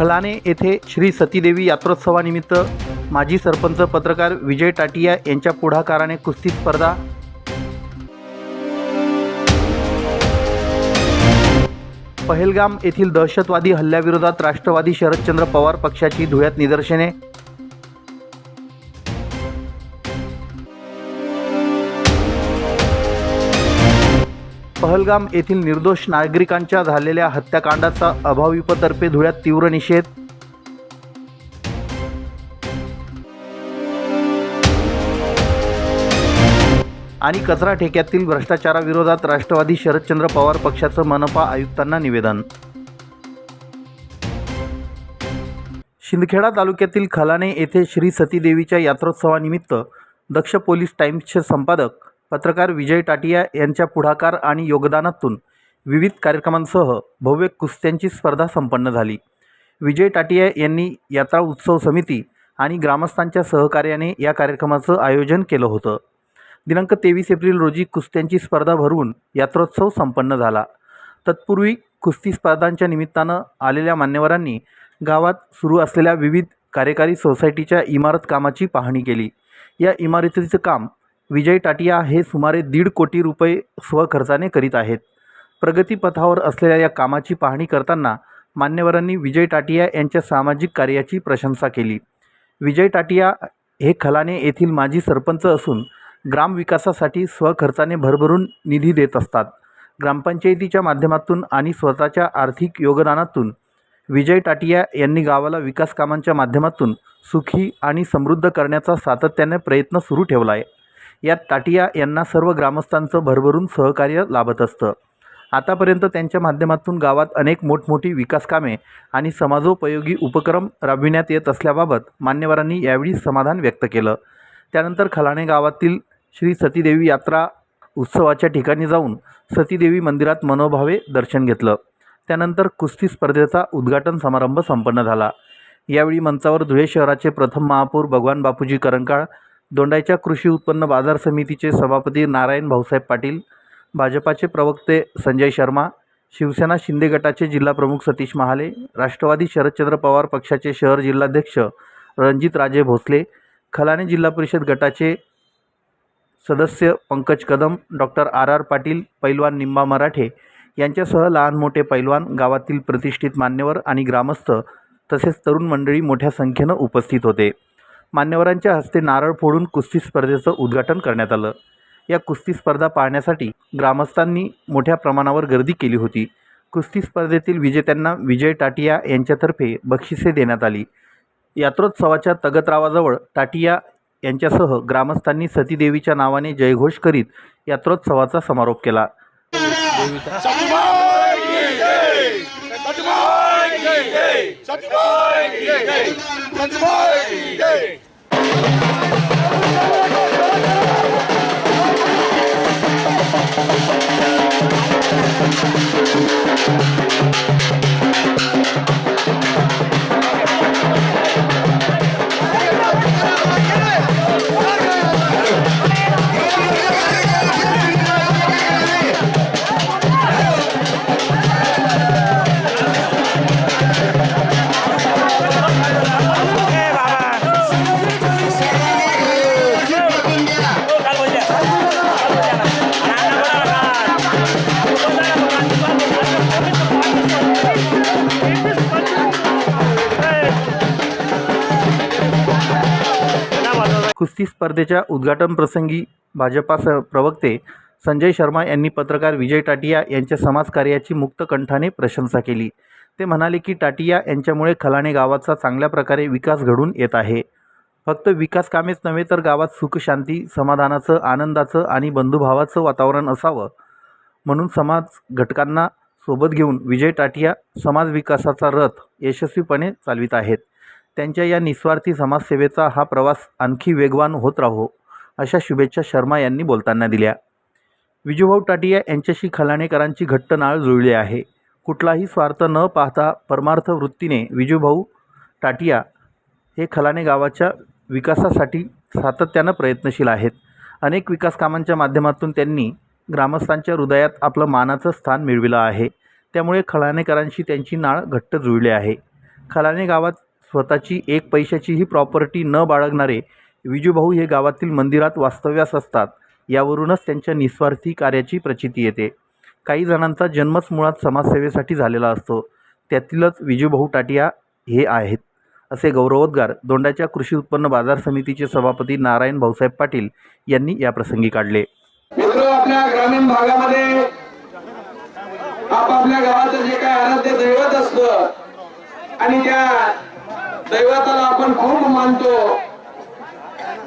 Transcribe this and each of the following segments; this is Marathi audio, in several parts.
खलाने येथे श्री सतीदेवी यात्रोत्सवानिमित्त माजी सरपंच पत्रकार विजय टाटिया यांच्या पुढाकाराने कुस्ती स्पर्धा पहलगाम येथील दहशतवादी हल्ल्याविरोधात राष्ट्रवादी शरदचंद्र पवार पक्षाची धुळ्यात निदर्शने पहलगाम येथील निर्दोष नागरिकांच्या झालेल्या हत्याकांडाचा अभाविपतर्फे धुळ्यात तीव्र निषेध. आणि कचरा ठेक्यातील भ्रष्टाचाराविरोधात राष्ट्रवादी शरदचंद्र पवार पक्षाचं मनपा आयुक्तांना निवेदन. शिंदखेडा तालुक्यातील खलाने येथे श्री सतीदेवीच्या यात्रोत्सवानिमित्त दक्ष पोलीस टाईम्सचे संपादक पत्रकार विजय टाटिया यांच्या पुढाकार आणि योगदानातून विविध कार्यक्रमांसह भव्य कुस्त्यांची स्पर्धा संपन्न झाली. विजय टाटिया यांनी यात्रा उत्सव समिती आणि ग्रामस्थांच्या सहकार्याने या कार्यक्रमाचं आयोजन केलं होतं. दिनांक तेवीस एप्रिल रोजी कुस्त्यांची स्पर्धा भरवून यात्रोत्सव संपन्न झाला. तत्पूर्वी कुस्ती स्पर्धांच्या निमित्तानं आलेल्या मान्यवरांनी गावात सुरू असलेल्या विविध कार्यकारी सोसायटीच्या इमारत कामाची पाहणी केली. या इमारतीचं काम विजय टाटिया हे सुमारे दीड कोटी रुपये स्वखर्चाने करीत आहेत. प्रगतीपथावर असलेल्या या कामाची पाहणी करताना मान्यवरांनी विजय टाटिया यांच्या सामाजिक कार्याची प्रशंसा केली. विजय टाटिया हे खलाने येथील माजी सरपंच असून ग्रामविकासासाठी स्वखर्चाने भरभरून निधी देत असतात. ग्रामपंचायतीच्या माध्यमातून आणि स्वतःच्या आर्थिक योगदानातून विजय टाटिया यांनी गावाला विकास कामांच्या माध्यमातून सुखी आणि समृद्ध करण्याचा सातत्याने प्रयत्न सुरू ठेवला आहे. यात ताटिया यांना सर्व ग्रामस्थांचं भरभरून सहकार्य लाभत असतं. आतापर्यंत त्यांच्या माध्यमातून गावात अनेक मोठमोठी विकासकामे आणि समाजोपयोगी उपक्रम राबविण्यात येत असल्याबाबत मान्यवरांनी यावेळी समाधान व्यक्त केलं. त्यानंतर खलाणे गावातील श्री सतीदेवी यात्रा उत्सवाच्या ठिकाणी जाऊन सतीदेवी मंदिरात मनोभावे दर्शन घेतलं. त्यानंतर कुस्ती स्पर्धेचा उद्घाटन समारंभ संपन्न झाला. यावेळी मंचावर धुळे शहराचे प्रथम महापौर भगवान बापूजी करंकाळ दोंडाईच्या कृषी उत्पन्न बाजार समितीचे सभापती नारायण भाऊसाहेब पाटील भाजपाचे प्रवक्ते संजय शर्मा शिवसेना शिंदे गटाचे जिल्हाप्रमुख सतीश महाले राष्ट्रवादी शरदचंद्र पवार पक्षाचे शहर जिल्हाध्यक्ष रणजित राजे भोसले खलाने जिल्हा परिषद गटाचे सदस्य Pankaj Kadam doctor R R Patil पैलवान निंबा मराठे यांच्यासह लहान मोठे पैलवान गावातील प्रतिष्ठित मान्यवर आणि ग्रामस्थ तसेच तरुण मंडळी मोठ्या संख्येनं उपस्थित होते. मान्यवरांच्या हस्ते नारळ फोडून कुस्ती स्पर्धेचं उद्घाटन करण्यात आलं. या कुस्ती स्पर्धा पाहण्यासाठी ग्रामस्थांनी मोठ्या प्रमाणावर गर्दी केली होती. कुस्ती स्पर्धेतील विजेत्यांना विजय टाटिया यांच्यातर्फे बक्षिसे देण्यात आली. यात्रोत्सवाच्या तगतरावाजवळ टाटिया यांच्यासह ग्रामस्थांनी सतीदेवीच्या नावाने जयघोष करीत यात्रोत्सवाचा समारोप केला सत्यभाय की जय सत्यभाय की जय सत्यभाय की जय सत्यभाय की जय कुस्ती स्पर्धेच्या उद्घाटन प्रसंगी भाजपा स प्रवक्ते संजय शर्मा यांनी पत्रकार विजय टाटिया यांच्या समाजकार्याची मुक्तकंठाने प्रशंसा केली. ते म्हणाले की टाटिया यांच्यामुळे खलाणे गावाचा चांगल्या प्रकारे विकास घडून येत आहे. फक्त विकास कामेच नव्हे तर गावात सुखशांती समाधानाचं आनंदाचं आणि बंधुभावाचं वातावरण असावं म्हणून समाज घटकांना सोबत घेऊन विजय टाटिया समाज विकासाचा रथ यशस्वीपणे चालवित आहेत. त्यांच्या या निस्वार्थी समाजसेवेचा हा प्रवास आणखी वेगवान होत राहो अशा शुभेच्छा शर्मा यांनी बोलताना दिल्या. विजूभाऊ टाटिया यांच्याशी खलाणेकरांची घट्ट नाळ जुळली आहे. कुठलाही स्वार्थ न पाहता परमार्थ वृत्तीने विजूभाऊ टाटिया हे खलाणे गावाच्या विकासासाठी सातत्यानं प्रयत्नशील आहेत. अनेक विकास कामांच्या माध्यमातून त्यांनी ग्रामस्थांच्या हृदयात आपलं मानाचं स्थान मिळविलं आहे. त्यामुळे खलाणेकरांशी त्यांची नाळ घट्ट जुळली आहे. खलाने गावात स्वतःची एक पैशाचीही प्रॉपर्टी न बाळगणारे विजूभाऊ हे गावातील मंदिरात वास्तव्यास असतात. यावरूनच त्यांच्या निस्वार्थी कार्याची प्रचिती येते. काही जणांचा जन्मच मुळात समाजसेवेसाठी झालेला असतो. त्यातीलच विजूभाऊ टाटिया हे आहेत. असे गौरवोद्गार दोंडाच्या कृषी उत्पन्न बाजार समितीचे सभापती नारायण भाऊसाहेब पाटील यांनी याप्रसंगी काढले. मित्र आपल्या ग्रामीण भागामध्ये आपापल्या गावाचं जे काय आराध्य दैवत असतं आणि त्या दैवताला आपण खूप मानतो.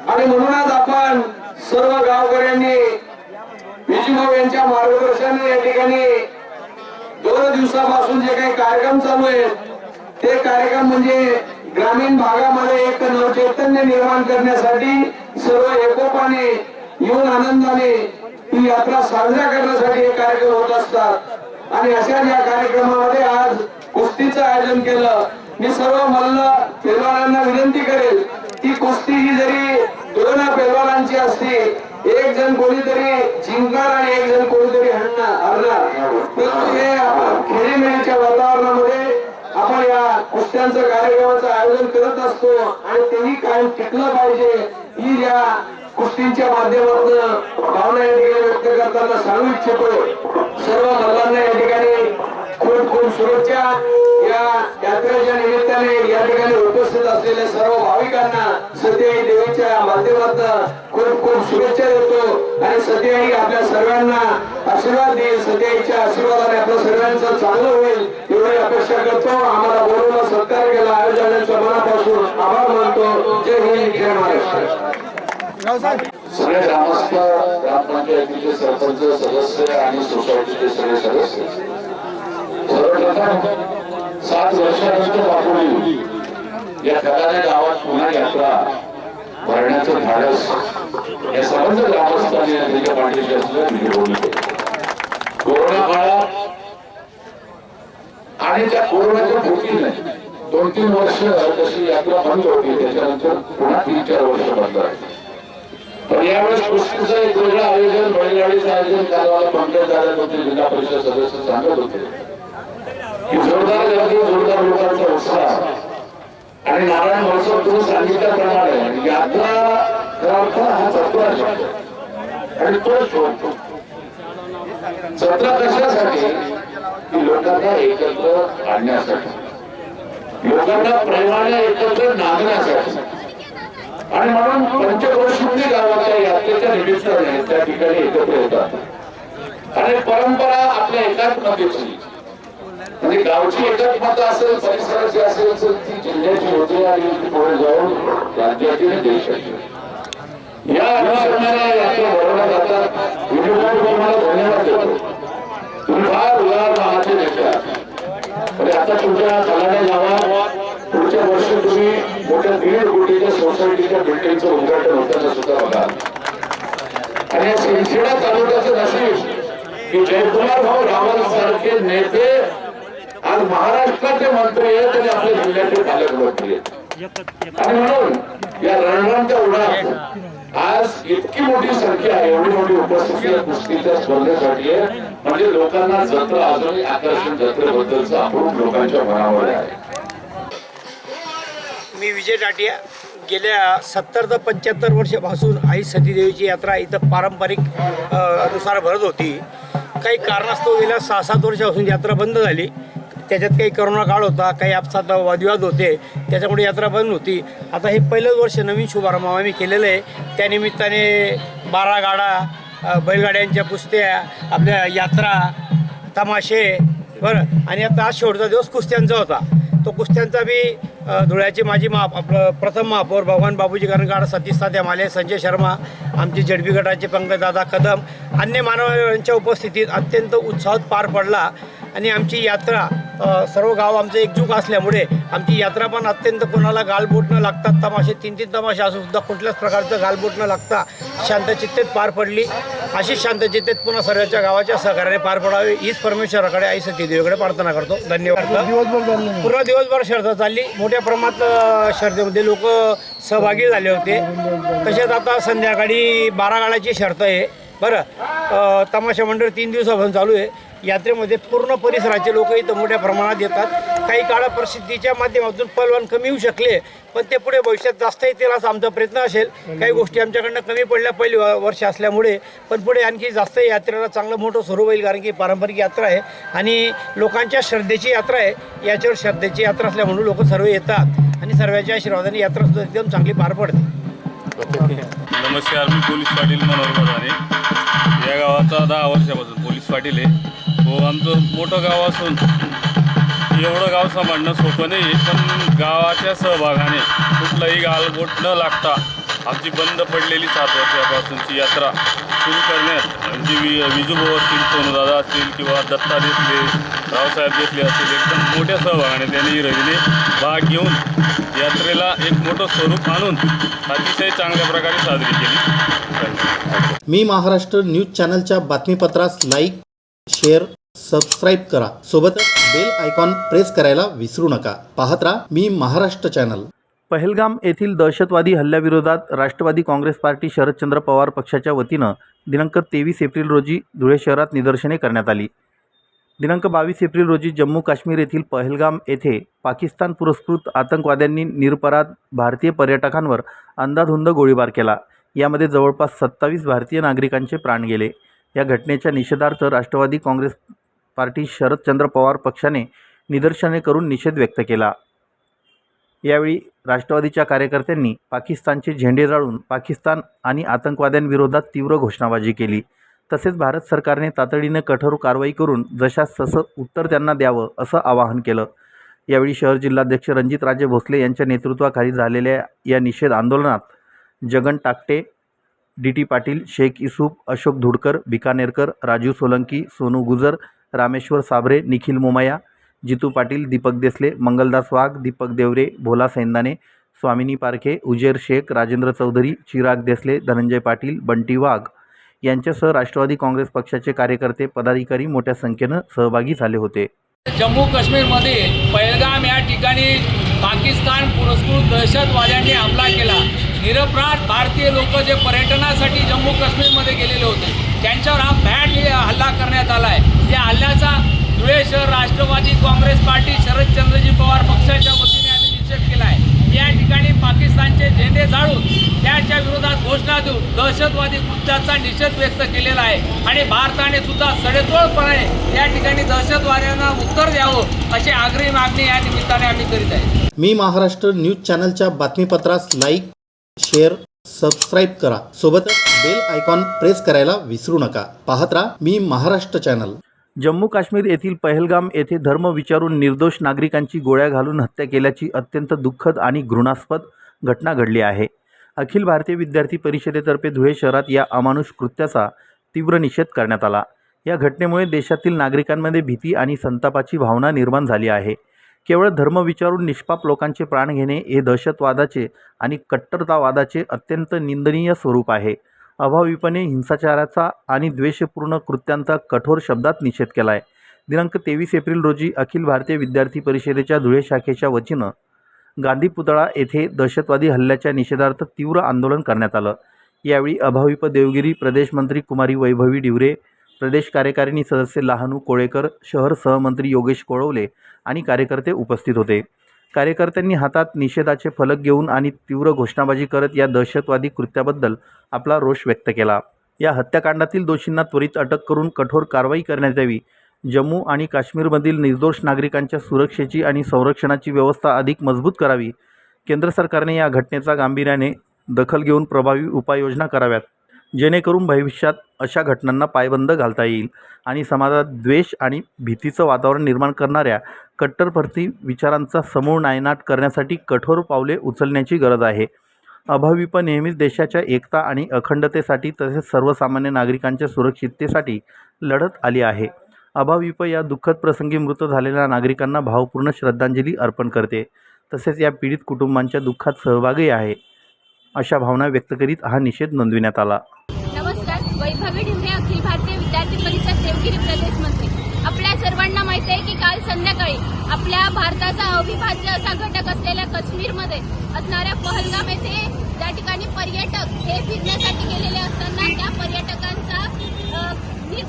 आणि म्हणूनच आपण सर्व गावकऱ्यांनी विजूभाऊ यांच्या मार्गदर्शनाने या ठिकाणी दोन दिवसापासून जे काही कार्यक्रम चालू आहेत ते कार्यक्रम म्हणजे ग्रामीण भागामध्ये एक नवचैतन्य निर्माण करण्यासाठी सर्व एकोपाने येऊन आनंदाने ही यात्रा साजरा करण्यासाठी हे कार्यक्रम होत असतात. आणि अशाच या कार्यक्रमामध्ये आज कुस्तीचं आयोजन केलं. मी सर्व मल्ल पेलवानांना विनंती करेल की कुस्ती ही जरी दोन पेलवानांची असती एक जण कोणीतरी जिंकणार आणि एक जण कोणीतरी हरणार हरणार. परंतु हे आपण खेळीमेळीच्या वातावरणामध्ये आपण या कुस्त्यांचं कार्यक्रमाचं आयोजन करत असतो आणि तेही कायम टिकलं पाहिजे ही या कुस्तींच्या माध्यमातून भावना या ठिकाणी व्यक्त करताना सांगू इच्छितो. या ठिकाणी उपस्थित असलेल्या सर्व भाविकांना सत्याई देवीच्या माध्यमातून खूप खूप शुभेच्छा देतो. आणि सत्याई आपल्या सर्वांना आशीर्वाद देईल. सत्याईच्या आशीर्वादाने आपल्या सर्वांचं चांगलं होईल एवढी अपेक्षा करतो. आम्हाला बोलवून सत्कार केला. आयोजनाच्या मनापासून आभार मानतो. जय हिंद जय महाराष्ट्र. सगळे ग्रामस्थ ग्रामपंचायतीचे सरपंच सदस्य आणि सोसायटीचे सगळे सदस्य. सर्वप्रथम सात वर्षानंतर बापूजी या खराने गावात पुन्हा यात्रा भरण्याचं धाडस या सर्वच ग्रामस्थांनी त्याच्या पाठीशी असलं निवडून कोरोना काळात आणि त्या कोरोनाच्या भूतीने दोन तीन वर्ष जशी यात्रा बंद होती त्याच्यानंतर पुन्हा तीन चार वर्ष बंद आहे पण यावेळेस कुस्तीचं एक वेगळं आयोजन बैलगाडीचं आयोजन करायला पंचायत दादा होते जिल्हा परिषद सदस्य सांगत होते. की जोरदार गर्दी जोरदार लोकांचा उत्साह आणि नारायण महोत्सव तुम्ही सांगितल्याप्रमाणे यात्रा खरा हा जत्रा शब्द आणि तो शोधतो जत्रा कशासाठी? की लोकांना एकत्र आणण्यासाठी. लोकांना प्रेमाने एकत्र नागण्यासाठी आणि म्हणून पंचक्रोशींनी गावाच्या यात्रेच्या निमित्ताने त्या ठिकाणी एकत्र येतात. आणि परंपरा आपल्या एकात्मतेची म्हणजे गावची एकात्मता असेल परिसराची असेल तर ती जिल्ह्याची होते आणि ती पुढे जाऊन राज्याची आणि देशाची. या अनुषंगाने यात्रा भरवल्या जातात. विजयभाऊ तुम्हाला धन्यवाद देतो. तुम्ही फार उदार नावाचे नेते आणि आता तुमच्या कलाने जावा. पुढच्या वर्षी तुम्ही मोठ्या दीड कोटीच्या सोसायटीच्या बिल्डिंगचं उद्घाटन होताना सुद्धा बघा. आणि या सिंदखेडा तालुक्याचं नशीब की जयकुमार भाऊ रावल सारखे नेते आज महाराष्ट्राचे मंत्री आहेत आणि आपल्या जिल्ह्याचे पालकमंत्री आहेत. आणि म्हणून या रणरांच्या उडात आज इतकी मोठी संख्या आहे एवढी मोठी उपस्थिती कुस्तीच्या स्पर्धेसाठी आहे. म्हणजे लोकांना जत्रा अजूनही आकर्षण जत्रेबद्दलचं आपण लोकांच्या मनावर आहे. मी विजय टाटिया. गेल्या सत्तर ते पंच्याहत्तर वर्षापासून आई सतीदेवीची यात्रा इथं पारंपरिक अनुसार भरत होती. काही कारणास्तव गेल्या सहा सात वर्षापासून यात्रा बंद झाली. त्याच्यात काही करोना काळ होता काही अपसात वादविवाद होते त्याच्यामुळे यात्रा बंद होती. आता हे पहिलंच वर्ष नवीन शुभारंभ आम्ही केलेलं आहे. त्यानिमित्ताने बारा गाडा बैलगाड्यांच्या कुस्त्या आपल्या यात्रा तमाशे बरं. आणि आता आज शेवटचा दिवस कुस्त्यांचा होता. तो कुस्त्यांचा बी धुळ्याचे माजी महा आपलं प्रथम महापौर भगवान बाबूजी करणगाड सतीश साध्या माले संजय शर्मा आमचे जडबी गटाचे पंकजदादा कदम अन्य मानवांच्या उपस्थितीत अत्यंत उत्साहात पार पडला. आणि आमची यात्रा सर्व गाव आमचं एकजूक असल्यामुळे आमची यात्रा पण अत्यंत कोणाला गालबोट न लागतात तमाशे तीन तीन तमाशे असून सुद्धा कुठल्याच प्रकारचं गालबोट न लागता शांतचित्तेत पार पडली. अशीच शांतचित्तेत पुन्हा सर्वच्या गावाच्या सहकार्याने पार पडावी हीच परमेश्वराकडे आई सतीदेवीकडे प्रार्थना करतो. धन्यवाद. पूर्ण दिवसभर शर्यत चालली. मोठ्या प्रमाणात अ, शर्यतीमध्ये लोक सहभागी झाले होते. तसेच आता संध्याकाळी बारा गाड्याची शर्त आहे. बरं तमाशा मंडळ तीन दिवसापासून चालू आहे. यात्रेमध्ये पूर्ण परिसराचे लोक इथं मोठ्या प्रमाणात येतात. काही काळ प्रसिद्धीच्या माध्यमातून पलवान कमी होऊ शकले पण ते पुढे भविष्यात जास्त येतील असा आमचा प्रयत्न असेल. काही गोष्टी आमच्याकडनं कमी पडल्या पहिली वर्ष असल्यामुळे पण पुढे आणखी जास्त यात्रेला चांगलं मोठं स्वरूप होईल कारण की पारंपरिक यात्रा आहे आणि लोकांच्या श्रद्धेची यात्रा आहे. याच्यावर श्रद्धेची यात्रा असल्यामुळे लोक सर्व येतात आणि सर्वांच्या आशीर्वादाने यात्रा सुद्धा एकदम चांगली पार पडते. नमस्कार मी पोलीस पाटील मनोहर मधाने या गावाचा दहा वर्षापासून पाटील आहे. हो आमचं मोठं गाव असून एवढं गाव सांभाळणं सोपं नाही पण गावाच्या सहभागाने कुठलंही गालबोट न लागता आमची बंद पडलेली सात वर्षापासूनची यात्रा सुरू करण्यात आमची वि विजूभाऊ असतील सोनूदादा असतील किंवा दत्ता देसले रावसाहेब देसले असतील एकदम मोठ्या सहभागाने त्यांनी रवीने भाग घेऊन यात्रेला एक मोठं स्वरूप आणून अतिशय चांगल्या प्रकारे साजरी केली. मी महाराष्ट्र न्यूज चॅनलच्या बातमीपत्रास लाईक शेअर सबस्क्राईब करा. सोबतच बेल आयकॉन प्रेस करायला विसरू नका. पाहत राहा मी महाराष्ट्र चॅनल पहलगाम येथील दहशतवादी हल्ल्याविरोधात राष्ट्रवादी काँग्रेस पार्टी शरदचंद्र पवार पक्षाच्या वतीनं दिनांक तेवीस एप्रिल रोजी धुळे शहरात निदर्शने करण्यात आली. दिनांक बावीस एप्रिल रोजी जम्मू काश्मीर येथील पहलगाम येथे पाकिस्तान पुरस्कृत आतंकवाद्यांनी निरपराध भारतीय पर्यटकांवर अंदाधुंद गोळीबार केला. यामध्ये जवळपास सत्तावीस भारतीय नागरिकांचे प्राण गेले. या घटनेच्या निषेधार्थ राष्ट्रवादी काँग्रेस पार्टी शरदचंद्र पवार पक्षाने निदर्शने करून निषेध व्यक्त केला. यावेळी राष्ट्रवादीच्या कार्यकर्त्यांनी पाकिस्तानचे झेंडे जाळून पाकिस्तान आणि आतंकवाद्यांविरोधात तीव्र घोषणाबाजी केली. तसेच भारत सरकारने तातडीने कठोर कारवाई करून जशास तसं उत्तर त्यांना द्यावं असं आवाहन केलं. यावेळी शहर जिल्हाध्यक्ष रणजितराजे भोसले यांच्या नेतृत्वाखाली झालेल्या या निषेध आंदोलनात जगन टाकटे डी टी पाटील शेख इसूफ अशोक धुडकर बिकानेरकर राजू सोलंकी सोनू गुजर रामेश्वर साबरे निखिल मोमया जितू पाटील दीपक देसले मंगलदास वाघ दीपक देवरे भोला सैंदाने स्वामिनी पारखे उजेर शेख राजेंद्र चौधरी चिराग देसले धनंजय पाटील बंटी वाघ यांच्यासह राष्ट्रवादी काँग्रेस पक्षाचे कार्यकर्ते पदाधिकारी मोठ्या संख्येनं सहभागी झाले होते. जम्मू काश्मीरमध्ये पहलगाम या ठिकाणी पाकिस्तान पुरस्कृत दहशतवाद्यांनी हमला केला. निरपराध भारतीय लोक जे पर्यटनासाठी जम्मू काश्मीरमध्ये गेलेले होते त्यांच्यावर हा भॅट हल्ला करण्यात आला आहे या हल्ल्याचा धुळे शहर राष्ट्रवादी काँग्रेस पार्टी शरदचंद्रजी पवार पक्षाच्या वतीने आम्ही निषेध केला आहे या ठिकाणी पाकिस्तानचे झेंडे जाळून त्याच्या विरोधात घोषणा देऊन दहशतवादी कृत्याचा निषेध व्यक्त केलेला आहे. आणि भारताने सुद्धा सडेतोडपणे या ठिकाणी दहशतवाद्यांना उत्तर द्यावं अशी आग्रही मागणी या निमित्ताने आम्ही करीत आहे. मी महाराष्ट्र न्यूज चॅनलच्या बातमीपत्रास लाईक शेअर सबस्क्राईब करा. सोबतच बेल आयकॉन प्रेस करायला विसरू नका. पाहत राहा मी महाराष्ट्र चॅनल जम्मू काश्मीर येथील पहलगाम येथे धर्म विचारून निर्दोष नागरिकांची गोळ्या घालून हत्या केल्याची अत्यंत दुःखद आणि घृणास्पद घटना घडली आहे. अखिल भारतीय विद्यार्थी परिषदेतर्फे धुळे शहरात या अमानुष कृत्याचा तीव्र निषेध करण्यात आला. या घटनेमुळे देशातील नागरिकांमध्ये भीती आणि संतापाची भावना निर्माण झाली आहे. केवळ धर्म विचारून निष्पाप लोकांचे प्राण घेणे हे दहशतवादाचे आणि कट्टरतावादाचे अत्यंत निंदनीय स्वरूप आहे. अभाविपणे हिंसाचाराचा आणि द्वेषपूर्ण कृत्यांचा कठोर शब्दात निषेध केला आहे दिनांक तेवीस एप्रिल रोजी अखिल भारतीय विद्यार्थी परिषदेच्या धुळे शाखेच्या वतीनं गांधी पुतळा येथे दहशतवादी हल्ल्याच्या निषेधार्थ तीव्र आंदोलन करण्यात आलं. यावेळी अभाविप देवगिरी प्रदेश मंत्री कुमारी वैभवी डिवरे प्रदेश कार्यकारिणी सदस्य लहानू कोळेकर शहर सहमंत्री योगेश कोळवले आणि कार्यकर्ते उपस्थित होते. कार्यकर्त्यांनी हातात निषेधाचे फलक घेऊन आणि तीव्र घोषणाबाजी करत या दहशतवादी कृत्याबद्दल आपला रोष व्यक्त केला. या हत्याकांडातील दोषींना त्वरित अटक करून कठोर कारवाई करण्यात यावी. जम्मू आणि काश्मीरमधील निर्दोष नागरिकांच्या सुरक्षेची आणि संरक्षणाची व्यवस्था अधिक मजबूत करावी. केंद्र सरकारने या घटनेचा गांभीर्याने दखल घेऊन प्रभावी उपाययोजना कराव्यात. जेणेकरून भविष्यात अशा घटनांना पायबंद घालता येईल आणि समाजात द्वेष आणि भीतीचं वातावरण निर्माण करणाऱ्या कट्टरपंथी विचारांचा समूळ नायनाट करण्यासाठी कठोर पावले उचलण्याची गरज आहे. अभाविप नेहमीच देशाच्या एकता आणि अखंडतेसाठी तसेच सर्वसामान्य नागरिकांच्या सुरक्षिततेसाठी लढत आली आहे. अभाविप या दुःखद प्रसंगी मृत झालेल्या नागरिकांना भावपूर्ण श्रद्धांजली अर्पण करते. तसेच या पीडित कुटुंबांच्या दुःखात सहभागी आहे. अशा भावना व्यक्त करीत हा निषेध नोंदविण्यात आला. नमस्कार. वैभवी ढिमरे अखिल भारतीय विद्यार्थी परिषद देवगिरी प्रदेश मंत्री आपल्या सर्वांना माहिती आहे की काल संध्याकाळी आपल्या भारताचा अविभाज्य असा घटक असलेल्या काश्मीरमध्ये असणाऱ्या पहलगाम येथे त्या ठिकाणी पर्यटक हे फिरण्यासाठी गेलेले असताना त्या पर्यटकांचा ही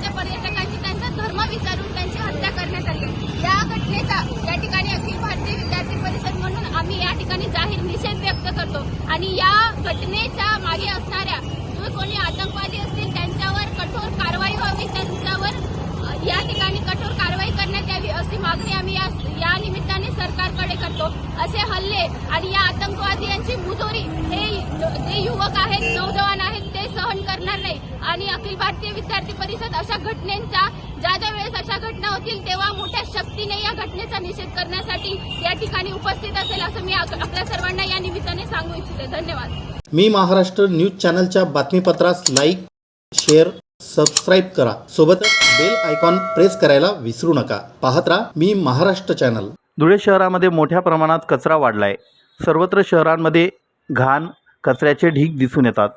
त्या पर्यटकांची त्यांचा धर्म विचारून त्यांची हत्या करण्यात आली. या घटनेचा या ठिकाणी अखिल भारतीय विद्यार्थी परिषद म्हणून आम्ही या ठिकाणी जाहीर निषेध व्यक्त करतो. आणि या घटनेच्या मागे असणाऱ्या जो कोणी आतंकवादी असतील त्यांच्यावर कठोर कारवाई व्हावी त्यांच्यावर या ठिकाणी कठोर कारवाई करण्यात यावी अशी मागणी आम्ही या निमित्ताने सर असे हल्ले आणि या आतंकवादियांची मुजोरी. हे जे युवक आहेत नौजवान आहेत ते सहन करणार नाही. आणि अखिल भारतीय विद्यार्थी परिषद अशा घटनेचा ज्या ज्या वेळेस अशा घटना होतील तेव्हा मोठ्या शक्तीने या घटनेचा निषेध करण्यासाठी या ठिकाणी उपस्थित असेल असं मी आपल्या सर्वांना या निमित्ताने सांगू इच्छिते. धन्यवाद. मी महाराष्ट्र न्यूज चॅनलच्या बातमीपत्रास लाईक शेअर सबस्क्राईब करा. सोबतच बेल आयकॉन प्रेस करायला विसरू नका. पाहत राहा मी महाराष्ट्र चॅनल. धुळे शहरामध्ये मोठ्या प्रमाणात कचरा वाढला आहे सर्वत्र शहरांमध्ये घाण कचऱ्याचे ढीग दिसून येतात.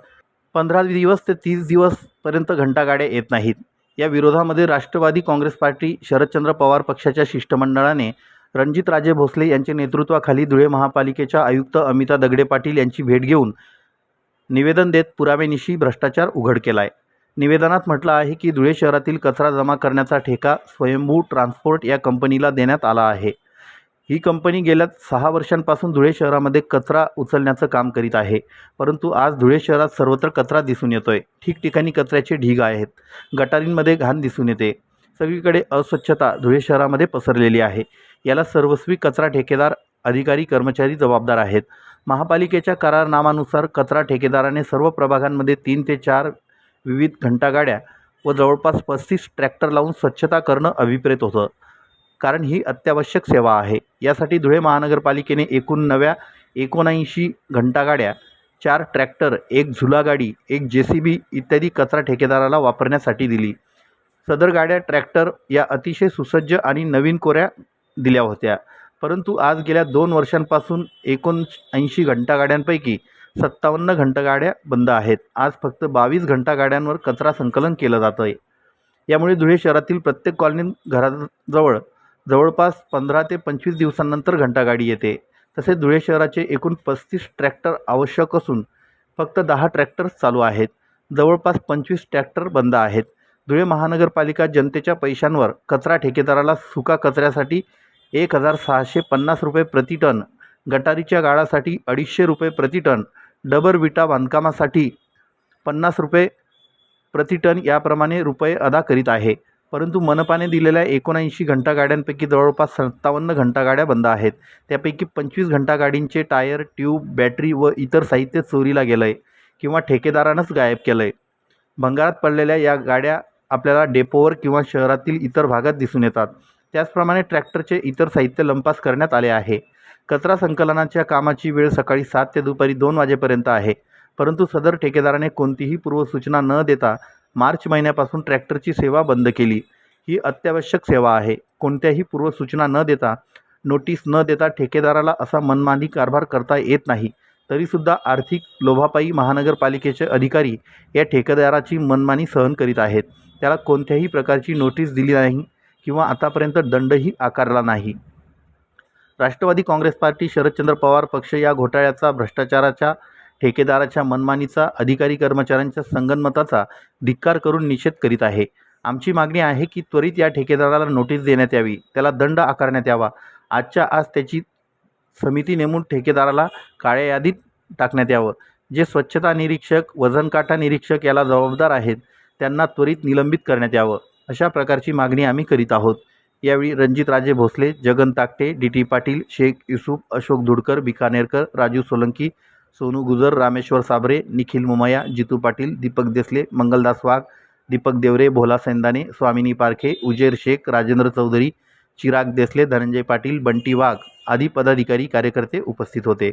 पंधरा दिवस ते तीस दिवसपर्यंत घंटागाड्या येत नाहीत. या विरोधामध्ये राष्ट्रवादी काँग्रेस पार्टी शरदचंद्र पवार पक्षाच्या शिष्टमंडळाने रणजितराजे भोसले यांच्या नेतृत्वाखाली धुळे महापालिकेच्या आयुक्त अमिता दगडे पाटील यांची भेट घेऊन निवेदन देत पुरावेनिशी भ्रष्टाचार उघड केला आहे निवेदनात म्हटलं आहे की धुळे शहरातील कचरा जमा करण्याचा ठेका स्वयंभू ट्रान्सपोर्ट या कंपनीला देण्यात आला आहे. ही कंपनी गेल्या सहा वर्षांपासून धुळे शहरामध्ये कचरा उचलण्याचं काम करीत आहे. परंतु आज धुळे शहरात सर्वत्र कचरा दिसून येतो आहे ठिकठिकाणी कचऱ्याचे ढीग आहेत. गटारींमध्ये घाण दिसून येते. सगळीकडे अस्वच्छता धुळे शहरामध्ये पसरलेली आहे. याला सर्वस्वी कचरा ठेकेदार अधिकारी कर्मचारी जबाबदार आहेत. महापालिकेच्या करारनामानुसार कचरा ठेकेदाराने सर्व प्रभागांमध्ये तीन ते चार विविध घंटागाड्या व जवळपास पस्तीस ट्रॅक्टर लावून स्वच्छता करणं अभिप्रेत होतं. कारण ही अत्यावश्यक सेवा आहे. यासाठी धुळे महानगरपालिकेने एकूण नव्या एकोणऐंशी घंटागाड्या चार ट्रॅक्टर एक झुलागाडी एक जे सी बी इत्यादी कचरा ठेकेदाराला वापरण्यासाठी दिली. सदर गाड्या ट्रॅक्टर या अतिशय सुसज्ज आणि नवीन कोऱ्या दिल्या होत्या. परंतु आज गेल्या दोन वर्षांपासून एकोणऐंशी घंटागाड्यांपैकी सत्तावन्न घंटागाड्या बंद आहेत. आज फक्त बावीस घंटागाड्यांवर कचरा संकलन केलं जातं आहे यामुळे धुळे शहरातील प्रत्येक कॉलनी घराजवळ जवळपास पंधरा ते पंचवीस दिवसांनंतर घंटागाडी येते. तसेच धुळे शहराचे एकूण पस्तीस ट्रॅक्टर आवश्यक असून फक्त दहा ट्रॅक्टर्स चालू आहेत. जवळपास पंचवीस ट्रॅक्टर बंद आहेत. धुळे महानगरपालिका जनतेच्या पैशांवर कचरा ठेकेदाराला सुका कचऱ्यासाठी एक हजार सहाशे पन्नास रुपये प्रति टन गटारीच्या गाळासाठी अडीचशे रुपये प्रति टन डबर विटा बांधकामासाठी पन्नास रुपये प्रति टन याप्रमाणे रुपये अदा करीत आहे. परंतु मनपाने दिलेल्या एकोणऐंशी घंटागाड्यांपैकी जवळपास सत्तावन्न घंटागाड्या बंद आहेत. त्यापैकी पंचवीस घंटागाडींचे टायर ट्यूब बॅटरी व इतर साहित्य चोरीला गेलं आहे किंवा ठेकेदारानंच गायब केलं आहे भंगारात पडलेल्या या गाड्या आपल्याला डेपोवर किंवा शहरातील इतर भागात दिसून येतात. त्याचप्रमाणे ट्रॅक्टरचे इतर साहित्य लंपास करण्यात आले आहे. कचरा संकलनाच्या कामाची वेळ सकाळी सात ते दुपारी दोन वाजेपर्यंत आहे. परंतु सदर ठेकेदाराने कोणतीही पूर्वसूचना न देता मार्च महिन्यापासून ट्रॅक्टरची सेवा बंद केली. ही अत्यावश्यक सेवा आहे. कोणत्याही पूर्वसूचना न देता नोटीस न देता ठेकेदाराला असा मनमानी कारभार करता येत नाही. तरीसुद्धा आर्थिक लोभापायी महानगरपालिकेचे अधिकारी या ठेकेदाराची मनमानी सहन करीत आहेत. त्याला कोणत्याही प्रकारची नोटीस दिली नाही किंवा आतापर्यंत दंडही आकारला नाही. राष्ट्रवादी काँग्रेस पार्टी शरदचंद्र पवार पक्ष या घोटाळ्याचा भ्रष्टाचाराच्या ठेकेदाराच्या मनमानीचा अधिकारी कर्मचाऱ्यांच्या संगनमताचा धिक्कार करून निषेध करीत आहे. आमची मागणी आहे की त्वरित या ठेकेदाराला नोटीस देण्यात यावी. त्याला दंड आकारण्यात यावा. आजच्या आज त्याची समिती नेमून ठेकेदाराला काळ्या यादीत टाकण्यात यावं. जे स्वच्छता निरीक्षक वजनकाटा निरीक्षक याला जबाबदार आहेत त्यांना त्वरित निलंबित करण्यात यावं. अशा प्रकारची मागणी आम्ही करीत आहोत. यावेळी रणजित राजे भोसले जगन ताकटे डी टी पाटील शेख युसुफ अशोक धुडकर बिकानेरकर राजू सोलंकी सोनू गुजर रामेश्वर साबरे निखिल मुमया जितू पाटील दीपक देसले मंगलदास वाघ दीपक देवरे भोला सेंदाने स्वामिनी पारखे उजेर शेख राजेंद्र चौधरी चिराग देसले धनंजय पाटील बंटी वाघ आदी पदाधिकारी कार्यकर्ते उपस्थित होते.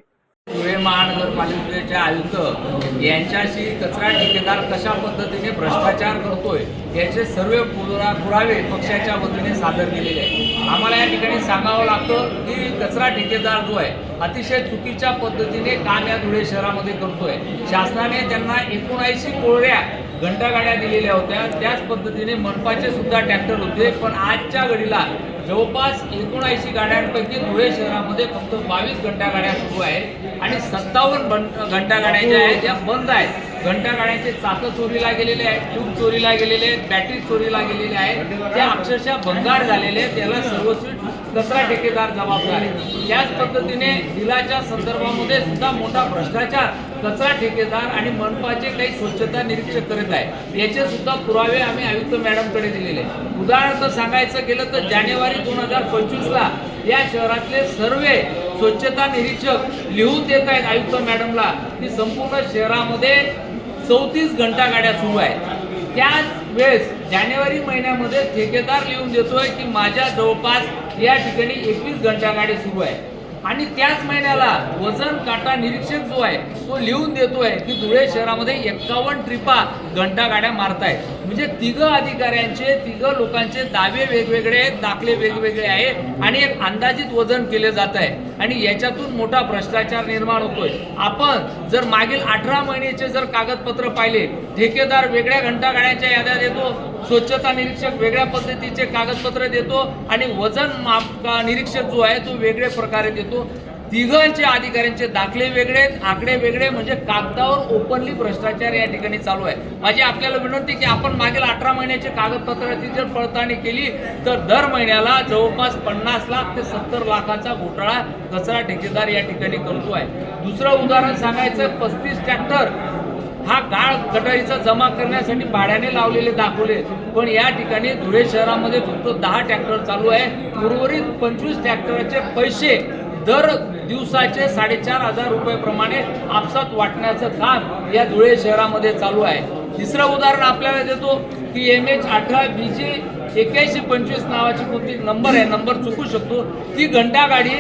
धुळे महानगरपालिकेचे आयुक्त यांच्याशी कचरा ठेकेदार कशा पद्धतीने भ्रष्टाचार करतोय याचे सर्व पुरा पुरावे पक्षाच्या वतीने सादर केलेले आहे आम्हाला या ठिकाणी सांगावं लागतं की कचरा ठेकेदार जो आहे अतिशय चुकीच्या पद्धतीने काम या धुळे शहरामध्ये करतोय. शासनाने त्यांना एकोणऐंशी कोळऱ्या घंटागाड्या दिलेल्या होत्या. त्याच पद्धतीने मनपाचे सुद्धा ट्रॅक्टर होते. पण आजच्या घडीला जवळपास एकोणऐंशी गाड्यांपैकी धुळे शहरामध्ये फक्त बावीस घंटा गाड्या सुरू आहेत आणि सत्तावन्न घंटा गाड्या ज्या आहेत त्या बंद आहेत घंटा गाड्यांचे चाकं चोरीला गेलेले आहेत ट्यूब चोरीला गेलेले आहेत बॅटरी चोरीला गेलेले आहेत त्या अक्षरशः भंगार झालेले आहेत. त्याला सर्वस्वी कचरा ठेकेदार जबाबदार आहे त्याच पद्धतीने बिलाच्या संदर्भामध्ये सुद्धा मोठा भ्रष्टाचार कचरा ठेकेदार आणि मनपाचे काही स्वच्छता निरीक्षक करीत आहे याचे सुद्धा पुरावे आम्ही आयुक्त मॅडमकडे दिलेले उदाहरणार्थ सांगायचं गेलं तर जानेवारी दोन हजार पंचवीसला या शहरातले सर्वे स्वच्छता निरीक्षक लिहून देत आहेत आयुक्त मॅडमला. की संपूर्ण शहरामध्ये चौतीस घंटा गाड्या सुरू आहेत. त्याच वेळेस जानेवारी महिन्यामध्ये ठेकेदार लिहून देतोय की माझ्या जवळपास या ठिकाणी एकवीस घंटा गाडी सुरू आहे. आणि त्याच महिन्याला वजन काटा निरीक्षक जो आहे तो लिहून देतोय की धुळे शहरामध्ये एक्कावन्न ट्रिपा घंटा गाड्या मारतायत. म्हणजे तिघं अधिकाऱ्यांचे तिघं लोकांचे दावे वेगवेगळे आहेत दाखले वेगवेगळे आहेत आणि एक अंदाजित वजन केले जात आहे आणि याच्यातून मोठा भ्रष्टाचार निर्माण होतोय. आपण जर मागील अठरा महिन्याचे जर कागदपत्र पाहिले ठेकेदार वेगळ्या घंटा गाड्यांच्या याद्या देतो. स्वच्छता निरीक्षक वेगळ्या पद्धतीचे कागदपत्र देतो आणि वजन माप का- निरीक्षक जो आहे तो वेगळ्या प्रकारे देतो. तिघांचे अधिकाऱ्यांचे दाखले वेगळे आहेत, आकडे वेगळे म्हणजे कागदावर ओपनली भ्रष्टाचार या ठिकाणी चालू आहे. माझी आपल्याला विनंती की आपण मागील अठरा महिन्याचे कागदपत्राची जर पडताळणी केली तर दर महिन्याला जवळपास पन्नास लाख ते सत्तर लाखाचा घोटाळा कचरा ठेकेदार या ठिकाणी करतो आहे. दुसरं उदाहरण सांगायचं पस्तीस ट्रॅक्टर हा गाळ गटारीचा जमा करण्यासाठी भाड्याने लावलेले दाखवले. पण या ठिकाणी धुळे शहरामध्ये फक्त दहा ट्रॅक्टर चालू आहे. उर्वरित पंचवीस ट्रॅक्टरचे पैसे दर दिवसाचे साडेचार हजार रुपयेप्रमाणे आपसात वाटण्याचं काम या धुळे शहरामध्ये चालू आहे. तिसरं उदाहरण आपल्याला देतो की एम एच अठरा बी जे एक्क्याऐंशी पंचवीस नावाची कोणती नंबर आहे नंबर चुकू शकतो. ती घंटा गाडी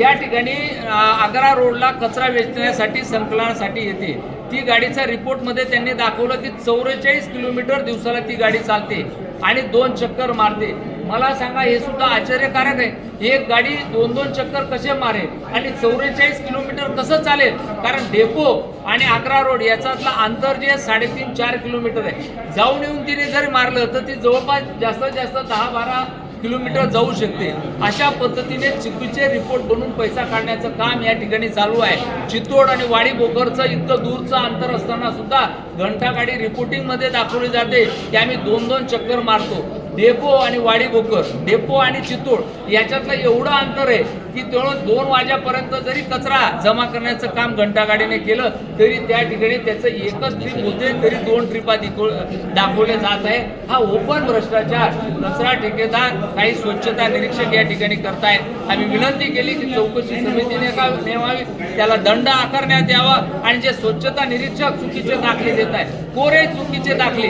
या ठिकाणी आग्रा रोडला कचरा वेचण्यासाठी संकलनासाठी येते. ती गाडीचा रिपोर्टमध्ये त्यांनी दाखवलं की चौवेचाळीस किलोमीटर दिवसाला ती गाडी चालते आणि दोन चक्कर मारते. मला सांगा हे सुद्धा आश्चर्यकारक आहे. एक गाडी दोन दोन चक्कर कसे मारेल? आणि चौवेचाळीस किलोमीटर कसं चालेल? कारण डेपो आणि आग्रा रोड याच्यातलं अंतर जे साडेतीन चार किलोमीटर आहे. जाऊन येऊन तिने जरी मारलं तर ती जवळपास जास्तीत जास्त दहा बारा किलोमीटर जाऊ शकते. अशा पद्धतीने चुकीचे रिपोर्ट बनवून पैसा काढण्याचं काम या ठिकाणी चालू आहे. चित्तोड आणि वाडी बोकरचं इतकं दूरचं अंतर असताना सुद्धा घंटागाडी रिपोर्टिंगमध्ये दाखवली जाते. की आम्ही दोन दोन चक्कर मारतो. डेपो आणि वाडी बोकर डेपो आणि चितोड याच्यातलं एवढं अंतर आहे की तेवढं दोन वाजेपर्यंत जरी कचरा जमा करण्याचं काम घंटागाडीने केलं तरी त्या ठिकाणी त्याचं एकच ट्रीप होते तरी दोन ट्रिपा दाखवले जात आहे. हा ओपन भ्रष्टाचार कचरा ठेकेदार काही स्वच्छता निरीक्षक या ठिकाणी करतायत. आम्ही विनंती केली की चौकशी समितीने का नेमावी त्याला दंड आकारण्यात यावा आणि जे स्वच्छता निरीक्षक चुकीचे दाखले देत आहेत कोरे चुकीचे दाखले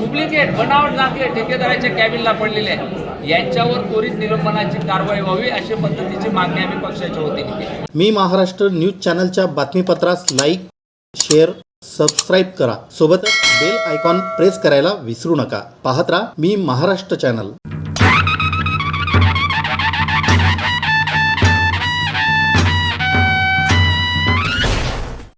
डुप्लिकेट बनावट दाखले ठेकेदाराच्या कॅबिनला पडलेले आहेत यांच्यावर त्वरित निलंबनाची कारवाई व्हावी अशी पद्धतीची मागणी आम्ही पक्षाच्या वतीने केली. मी महाराष्ट्र न्यूज चॅनलच्या बातमीपत्रास लाईक शेअर सबस्क्राईब करा. सोबतच बेल आयकॉन प्रेस करायला विसरू नका. पाहत राहा मी महाराष्ट्र चॅनल.